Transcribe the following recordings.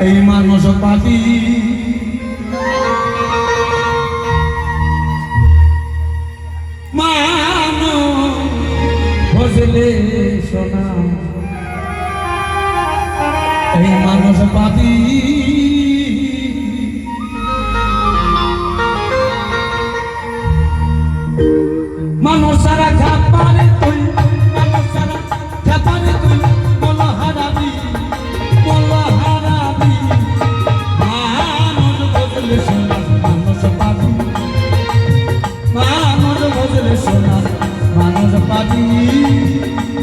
এই পাতি মানুষ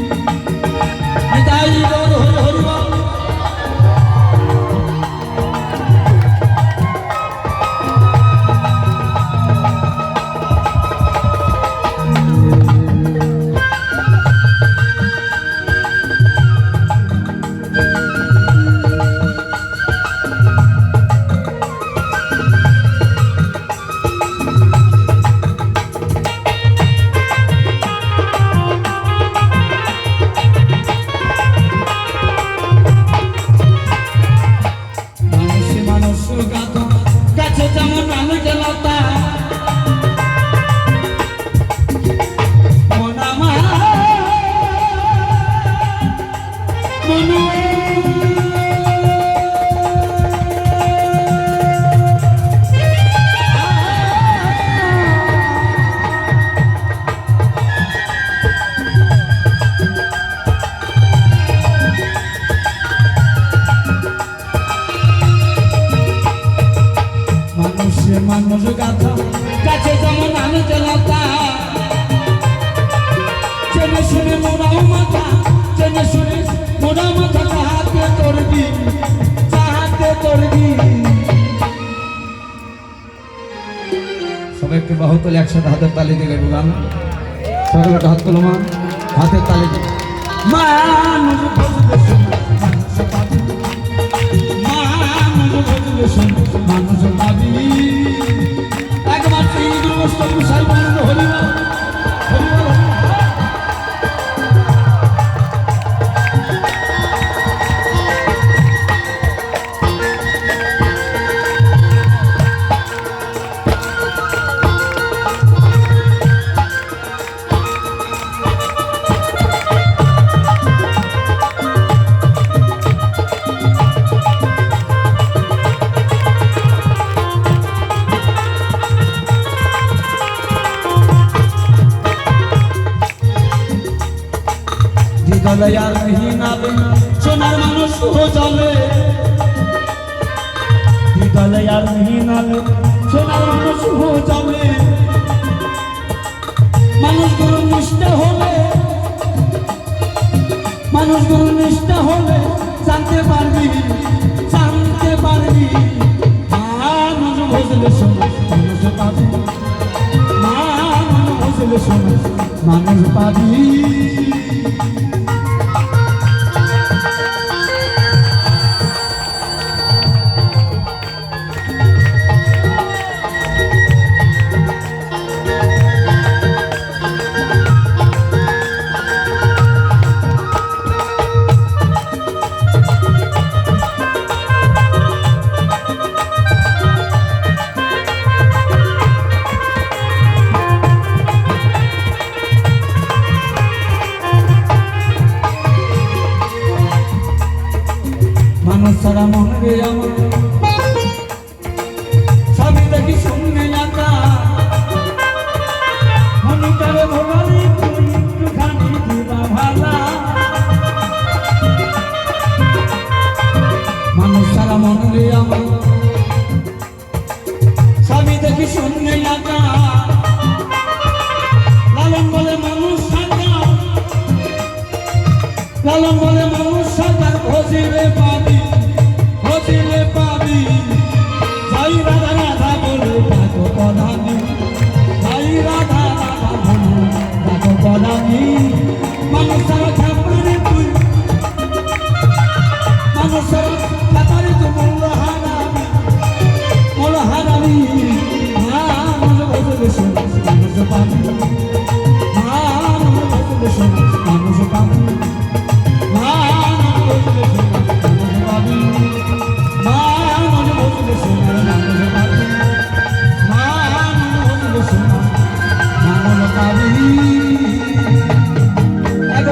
মানুষ গাথা কাছে যেমন আলো জলতা চেনে শুনে মোড়াও মাথা চেনে শুনে মোড়াও মাথা চাহাতে করবি চাহাতে করবি। সবাই একটু বাহু তোলে একসাথে হাতের তালি গাইবো গান। সবাই হাত তোলো মা হাতের তালি পাবি। মানুষ দিগলয়ার মিহিনাবে সোনার মানুষ হো চলে দিগলয়ার মিহিনাবে সোনার মানুষ হো চলে মানুষ গুরু নিষ্ঠা হলে, মানুষ গুরু নিষ্ঠা হলে জানতে পারবি জানতে পারবি। মানুষ বুঝলে শোনো, মানুষ মানুষ বুঝলে শোনো। মানুষ পাবি। সারা আমার। সবই দেখি শুনে যাতা মনিটারে ভোগালি একটুখানি দিবা ভালা। মানুষ সারা মন রে আমার। সবই দেখি শুনে যাতা লালন বলে মানুষ সাজা। লালন বলে মানুষ সাজা ভজিলে পাবি পাবো মানুষ পাবো